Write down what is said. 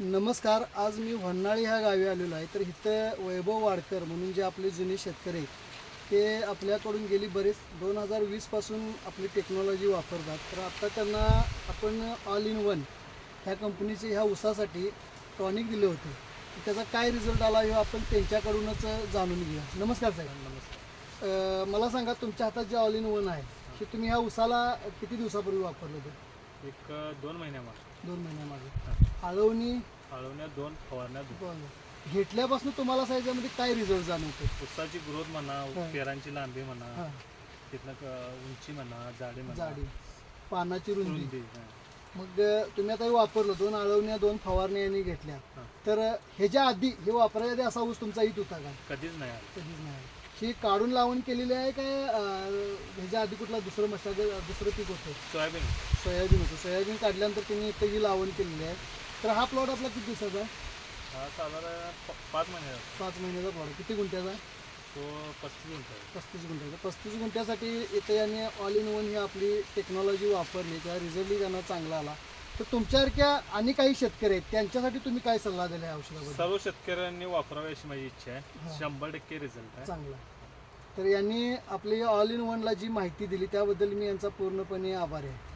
नमस्कार आज मी व्हन्नाळी ह्या गावी आलेलो आहे. तर इथं वैभव वाडकर म्हणून जे आपले जुने शेतकरी आहेत, ते आपल्याकडून गेली बरेच. दोन हजार वीसपासून आपली टेक्नॉलॉजी वापरतात. तर आता त्यांना आपण ऑल इन वन ह्या कंपनीचे ह्या उसासाठी टॉनिक दिले होते. त्याचा काय रिझल्ट आला हे आपण त्यांच्याकडूनच जाणून घेऊया. नमस्कार साहेब. नमस्कार. मला सांगा तुमच्या हातात जे ऑल इन वन आहे ते तुम्ही ह्या उसाला किती दिवसापूर्वी वापरलं होतं? एक दोन महिन्यामध्ये दोन महिन्यामागे आळवणी हळवण्यात दोन फवारण्यात दोन. बरं. घेतल्यापासून तुम्हाला याच्यामध्ये काय रिझल्ट जाणवतो ऊसाची ग्रोथ म्हणा. पेरांची लांबी म्हणा हा तिथनं क- उंची म्हणा जाडी म्हणा जाडी पानाची रुंदी रुंदी हा. मग अं, तुम्ही आता हे वापरलं दोन आळवण्या दोन फवारण्या यांनी घेतल्या हा. तर अं, ह्याच्या आधी हे वापरायच्या आधी असा ऊस तुमचा येत होता का कधीच नाही आलं. कधीच नाही ही काढून लावून केलेली आहे काय अं, ह्याच्या आधी कुठला दुसरं मशागत दुसरं पीक होतं? सोयाबीन. सोयाबीन होतं. सोयाबीन काढल्यानंतर त्यांनी इथं ही लावण केलेली आहे. तर हा प्लॉट आपला किती दिवसाचा आहे? हा साधारण प- पाच महिने झाले. पाच महिन्याचा प्लॉट किती गुंठ्याचा आहे? तो पस्तीस गुंठ आहे. पस्तीस गुंठ्याचा. पस्तीस गुंठ्यासाठी इथे यांनी ऑल इन वन ही आपली टेक्नॉलॉजी वापरली. त्या रिझल्टही त्यांना चांगला आला. तर तुमच्यासारख्या आणि काही शेतकरी आहेत त्यांच्यासाठी तुम्ही काय सल्ला दिला औषधाबद्दल? सर्व शेतकऱ्यांनी वापरावे अशी माझी इच्छा. आहे. शंभर टक्के रिझल्ट आहे. चांगला. तर यांनी आपली ऑल इन वनला जी माहिती दिली त्याबद्दल मी यांचा पूर्णपणे आभारी आहे.